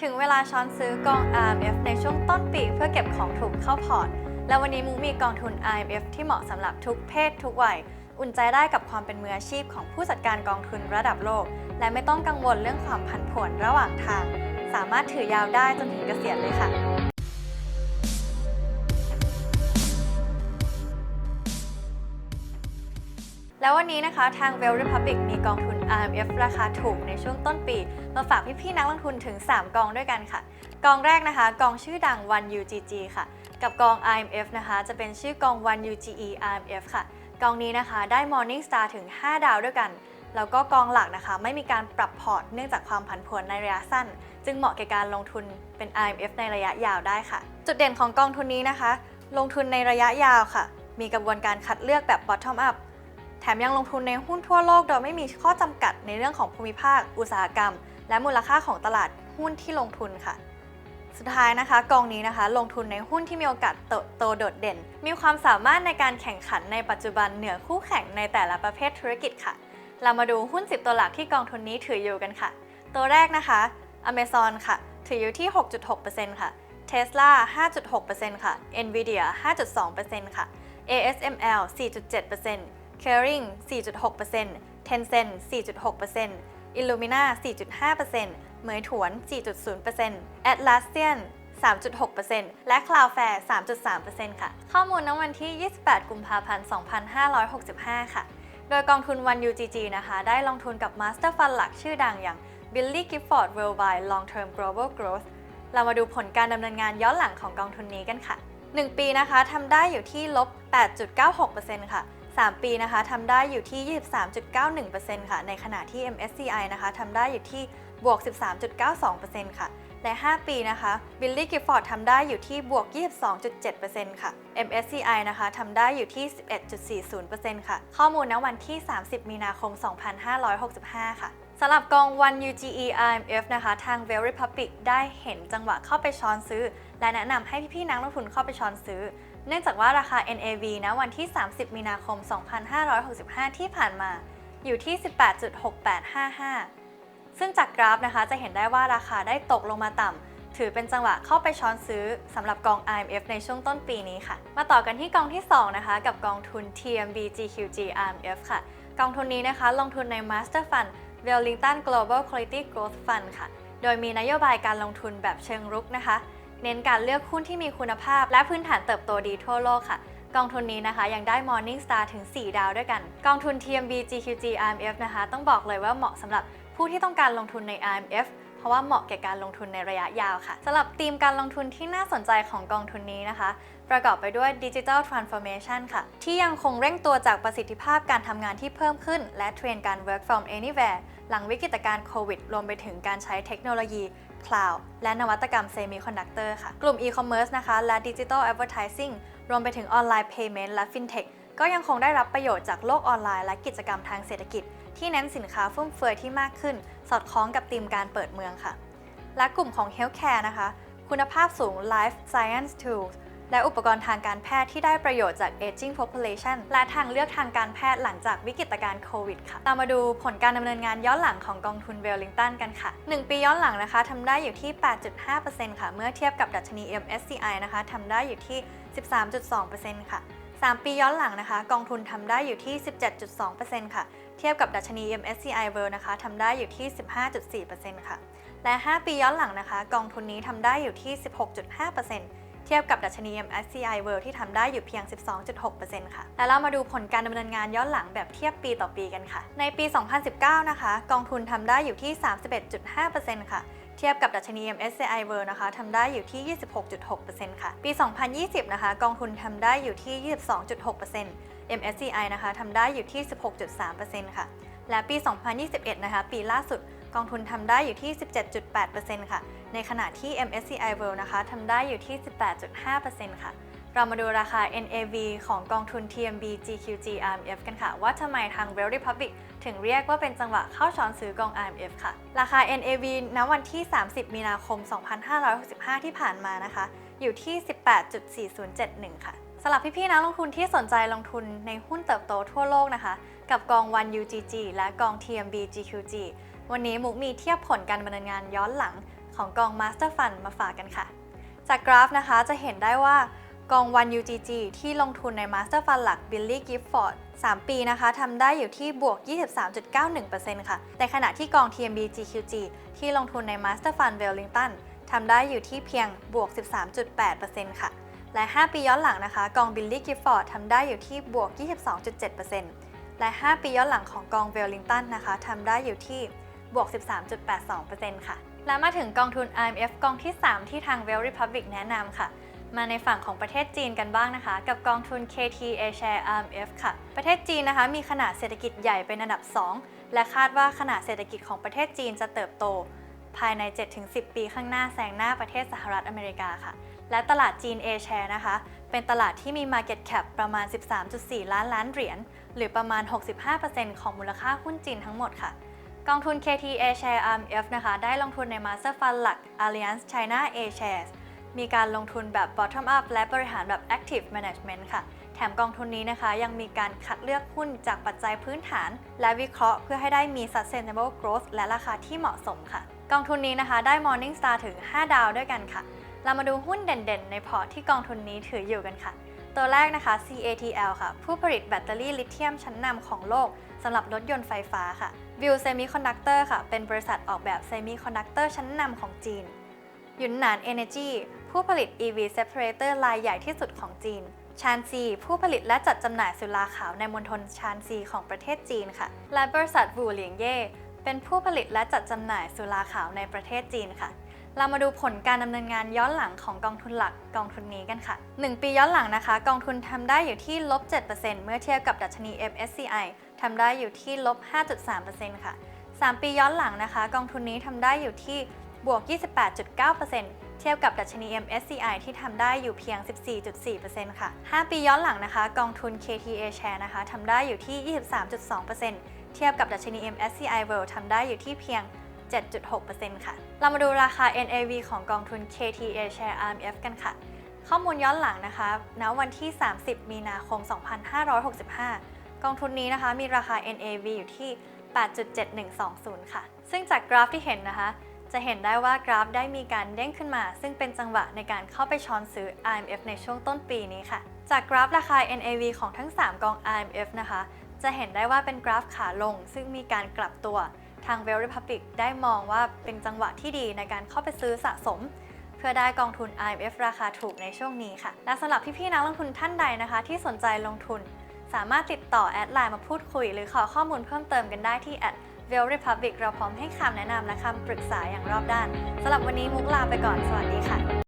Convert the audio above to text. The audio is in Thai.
ถึงเวลาช้อนซื้อกอง RMF ในช่วงต้นปีเพื่อเก็บของถูกเข้าพอร์ต และวันนี้มุกมีกองทุน RMF ที่เหมาะสำหรับทุกเพศทุกวัย อุ่นใจได้กับความเป็นมืออาชีพของผู้จัดการกองทุนระดับโลก และไม่ต้องกังวลเรื่องความผันผวนระหว่างทาง สามารถถือยาวได้จนถึงเกษียณเลยค่ะ แล้ววันนี้นะคะทาง Well Republic มีกองทุน RMF ราคาถูกในช่วงต้นปี มาฝากพี่ๆนักลงทุนถึง 3 กองด้วยกันค่ะ กองแรกนะคะ กองชื่อดัง One UGG ค่ะ กับกอง IMF นะคะ จะเป็นชื่อกอง One UGE IMF ค่ะ กองนี้นะคะได้ Morning Star ถึง 5 ดาวด้วยกัน แล้วก็กองหลักนะคะ ไม่มีการปรับพอร์ตเนื่องจากความผันผวนในระยะสั้น จึงเหมาะแก่การลงทุนเป็น IMF ในระยะยาวได้ค่ะ จุดเด่นของกองทุนนี้นะคะ ลงทุนในระยะยาวค่ะ มีกระบวนการคัดเลือกแบบ bottom up แถมยังลงทุนในหุ้นทั่วโลกโดยไม่มีข้อจำกัดในเรื่องของภูมิภาค อุตสาหกรรม และมูลค่าของตลาดหุ้นที่ลงทุนค่ะ สุดท้ายนะคะ กองนี้นะคะ ลงทุนในหุ้นที่มีโอกาสเติบโตโดดเด่น มีความสามารถในการแข่งขันในปัจจุบันเหนือคู่แข่งในแต่ละประเภทธุรกิจค่ะ เรามาดูหุ้น 10 ตัวหลักที่กองทุนนี้ถืออยู่กันค่ะ ตัวแรกนะคะ Amazon ค่ะ ถืออยู่ที่ 6.6%ค่ะ Tesla 5.6%ค่ะ Nvidia 5.2%ค่ะ ASML 4.7% Caring 4.6% Tencent 4.6% Illumina 4.5%เหมยถวน 4.0% Atlassian 3.6%และ Cloudflare 3.3%ค่ะ ข้อมูลณวันที่ 28 กุมภาพันธ์ 2565 ค่ะ โดยกองทุน One UGG นะคะ ได้ลงทุนกับ Master Fund หลักชื่อดังอย่าง Billy Gifford Worldwide Long Term Global Growth เรามาดูผลการดำเนินงานย้อนหลังของกองทุนนี้กันค่ะ 1 ปีนะคะทำได้อยู่ที่ลบ 8.96%ค่ะ 3 ปีนะคะทำได้อยู่ที่ 23.91%ค่ะ ในขณะที่ MSCI นะคะทำได้อยู่ที่บวก 13.92%ค่ะ และ 5 ปีนะคะ Billy Gifford ทำได้อยู่ที่บวก 22.7%ค่ะ MSCI นะคะทำได้อยู่ที่ 11.40%ค่ะ ข้อมูลณวันที่ 30 มีนาคม 2565 ค่ะสำหรับกอง One UGE IMF นะคะทาง Well Republic ได้เห็นจังหวะเข้าไปช้อนซื้อ และแนะนำให้พี่ๆนักลงทุนเข้าไปช้อนซื้อ เนื่องจากว่าราคา NAV นะวันที่ 30 มีนาคม 2565 ที่ผ่านมาอยู่ที่ 18.6855 ซึ่งจากกราฟนะคะจะเห็นได้ว่าราคาได้ตกลงมาต่ำ ถือเป็นจังหวะเข้าไปช้อนซื้อสำหรับกอง IMF ในช่วงต้นปีนี้ค่ะ มาต่อกันที่กองที่ 2 นะคะ กับกองทุน TMB GQG IMF ค่ะ กองทุนนี้นะคะลงทุนใน Master Fund Wellington Global Quality Growth Fund ค่ะ โดยมีนโยบายการลงทุนแบบเชิงรุกนะคะ เน้นการเลือกหุ้นที่มีคุณภาพ และพื้นฐานเติบโตดีทั่วโลกค่ะ กองทุนนี้นะคะ ยังได้ Morning Star ถึง 4 ดาวด้วยกัน กองทุน TMB GQG IMF นะคะ ต้องบอกเลยว่าเหมาะสำหรับผู้ที่ต้องการลงทุนใน IMF เพราะว่าเหมาะแก่การลงทุนในระยะยาวค่ะสำหรับธีมการลงทุนที่น่าสนใจของกองทุนนี้นะคะ ประกอบไปด้วย Digital Transformation ค่ะ ที่ยังคงเร่งตัวจากประสิทธิภาพการทำงานที่เพิ่มขึ้น และเทรนด์การ Work from Anywhere หลังวิกฤตการณ์โควิด รวมไปถึงการใช้เทคโนโลยี Cloud และนวัตกรรมเซมิคอนดักเตอร์ค่ะ กลุ่ม E-commerce นะคะ และ Digital Advertising รวมไปถึง Online Payment และ FinTech ก็ยังคงได้รับประโยชน์จากโลกออนไลน์และกิจกรรมทางเศรษฐกิจ ที่เน้นสินค้าฟุ่มเฟือยที่มากขึ้น สอดคล้องกับธีมการเปิดเมืองค่ะ และกลุ่มของ Healthcare นะคะ คุณภาพสูง Life Science Tools และอุปกรณ์ทางการแพทย์ที่ได้ประโยชน์จาก Aging Population และทางเลือกทางการแพทย์หลังจากวิกฤตการณ์โควิดค่ะตามมาดูผลการดำเนินงานย้อนหลังของกองทุน Wellington กันค่ะ 1 ปีย้อนหลังนะคะทำได้อยู่ที่ 8.5%ค่ะ เมื่อเทียบกับดัชนี MSCI นะคะทำได้อยู่ที่ 13.2%ค่ะ 3 ปีย้อนหลังนะคะ กองทุนทำได้อยู่ที่ 17.2%ค่ะ เทียบกับดัชนี MSCI World นะคะทำได้อยู่ที่ 15.4%ค่ะ และ 5 ปีย้อนหลังนะคะ กองทุนนี้ทำได้อยู่ที่ 16.5% เทียบกับดัชนี MSCI World ที่ทำได้อยู่เพียง 12.6%ค่ะ และเรามาดูผลการดำเนินงานย้อนหลังแบบเทียบปีต่อปีกันค่ะ ในปี 2019 นะคะ กองทุนทำได้อยู่ที่ 31.5%ค่ะเทียบกับดัชนี MSCI World นะคะทำได้อยู่ที่ 26.6%ค่ะ ปี 2020 นะคะ กองทุนทำได้อยู่ที่ 22.6% MSCI นะคะทำได้อยู่ที่ 16.3%ค่ะ และปี 2021 นะคะ ปีล่าสุด กองทุนทำได้อยู่ที่ 17.8%ค่ะ ในขณะที่ MSCI World นะคะทำได้อยู่ที่ 18.5%ค่ะ เรามาดูราคา NAV ของกองทุน TMB GQG IMF กันค่ะ ว่าทำไมทาง Well Republic ถึงเรียกว่าเป็นจังหวะเข้าช้อนซื้อกอง IMF ค่ะ ราคา NAV ณวันที่ 30 มีนาคม 2565 ที่ผ่านมานะคะ อยู่ที่ 18.4071 ค่ะสำหรับพี่ๆนักลงทุนที่สนใจลงทุนในหุ้นเติบโตทั่วโลกนะคะ กับกอง One UGG และกอง TMB GQG วันนี้มุกมีเทียบผลการดำเนินงานย้อนหลัง ของกอง Master Fund มาฝากกันค่ะ จากกราฟนะคะจะเห็นได้ว่ากอง1 UGG ที่ลงทุนใน Master Fund หลัก Billy Gifford 3 ปีนะคะทำได้อยู่ที่บวก 23.91%ค่ะแต่ขณะที่กอง TMB GQG ที่ลงทุนใน Master Fund Wellington ทำได้อยู่ที่เพียงบวก 13.8%ค่ะ และ 5 ปีย้อนหลังนะคะ กอง Billy Gifford ทำได้อยู่ที่บวก 22.7%และ 5 ปีย้อนหลังของกอง Wellington นะคะทำได้อยู่ที่บวก 13.82%ค่ะ และมาถึงกองทุน IMF กองที่ 3 ที่ทาง Well Republic แนะนำค่ะ มาในฝั่งของประเทศจีนกันบ้างนะคะ กับกองทุน KT A Share IMF ค่ะ ประเทศจีนนะคะ มีขนาดเศรษฐกิจใหญ่เป็นอันดับ 2 และคาดว่าขนาดเศรษฐกิจของประเทศจีนจะเติบโต ภายใน 7-10 ปีข้างหน้าแซงหน้าประเทศสหรัฐอเมริกาค่ะ และตลาดจีน A Share นะคะ เป็นตลาดที่มี Market Cap ประมาณ 13.4 ล้านล้านเหรียญหรือประมาณ 65%ของมูลค่าหุ้นจีนทั้งหมดค่ะ กองทุน KT A Share IMF นะคะ ได้ลงทุนใน Master Fund หลัก Alliance China A Shares มีการลงทุนแบบ bottom up และบริหารแบบ active management ค่ะ แถมกองทุนนี้นะคะ ยังมีการคัดเลือกหุ้นจากปัจจัยพื้นฐาน และวิเคราะห์เพื่อให้ได้มี sustainable growth และราคาที่เหมาะสมค่ะ กองทุนนี้นะคะ ได้ Morningstar ถึง 5 ดาวด้วยกันค่ะ เรามาดูหุ้นเด่นๆ ในพอร์ตที่กองทุนนี้ถืออยู่กันค่ะ ตัวแรกนะคะ CATL ค่ะ ผู้ผลิตแบตเตอรี่ลิเธียมชั้นนำของโลกสำหรับรถยนต์ไฟฟ้าค่ะ วิวเซมิคอนดักเตอร์ค่ะ เป็นบริษัทออกแบบเซมิคอนดักเตอร์ชั้นนำของจีนยุนหนาน Energy ผู้ผลิต EV Separator รายใหญ่ที่สุดของจีน ชานซี ผู้ผลิตและจัดจำหน่ายสุราขาวในมณฑลชานซีของประเทศจีนค่ะ และบริษัทวูเหลียงเย่ เป็นผู้ผลิตและจัดจำหน่ายสุราขาวในประเทศจีนค่ะ เรามาดูผลการดำเนินงานย้อนหลังของกองทุนหลักกองทุนนี้กันค่ะ 1 ปีย้อนหลังนะคะ กองทุนทำได้อยู่ที่ลบ7%เมื่อเทียบกับดัชนี MSCI ทำได้อยู่ที่ลบ5.3%ค่ะ 3 ปีย้อนหลังนะคะ กองทุนนี้ทำได้อยู่ที่บวก 28.9%เทียบกับดัชนี MSCI ที่ทำได้อยู่เพียง 14.4%ค่ะ 5 ปีย้อนหลังนะคะ กองทุน KTA Share นะคะทำได้อยู่ที่ 23.2%เทียบกับดัชนี MSCI World ทำได้อยู่ที่เพียง 7.6%ค่ะ เรามาดูราคา NAV ของกองทุน KTA Share RMF กันค่ะ ข้อมูลย้อนหลังนะคะณวันที่ 30 มีนาคม 2565 กองทุนนี้นะคะมีราคา NAV อยู่ที่ 8.7120 ค่ะ ซึ่งจากกราฟที่เห็นนะคะ จะเห็นได้ว่ากราฟได้มีการเด้งขึ้นมา ซึ่งเป็นจังหวะในการเข้าไปช้อนซื้อ IMF ในช่วงต้นปีนี้ค่ะ จากกราฟราคา NAV ของทั้ง 3 กอง IMF นะคะ จะเห็นได้ว่าเป็นกราฟขาลง ซึ่งมีการกลับตัว ทาง Well Republic ได้มองว่าเป็นจังหวะที่ดีในการเข้าไปซื้อสะสม เพื่อได้กองทุน IMF ราคาถูกในช่วงนี้ค่ะ และสำหรับพี่ๆนักลงทุนท่านใดนะคะ ที่สนใจลงทุน สามารถติดต่อแอดไลน์มาพูดคุย หรือขอข้อมูลเพิ่มเติมกันได้ที่ at Well Republic เราพร้อมให้คำแนะนำและคำปรึกษาอย่างรอบด้านสำหรับวันนี้มุกลาไปก่อนสวัสดีค่ะ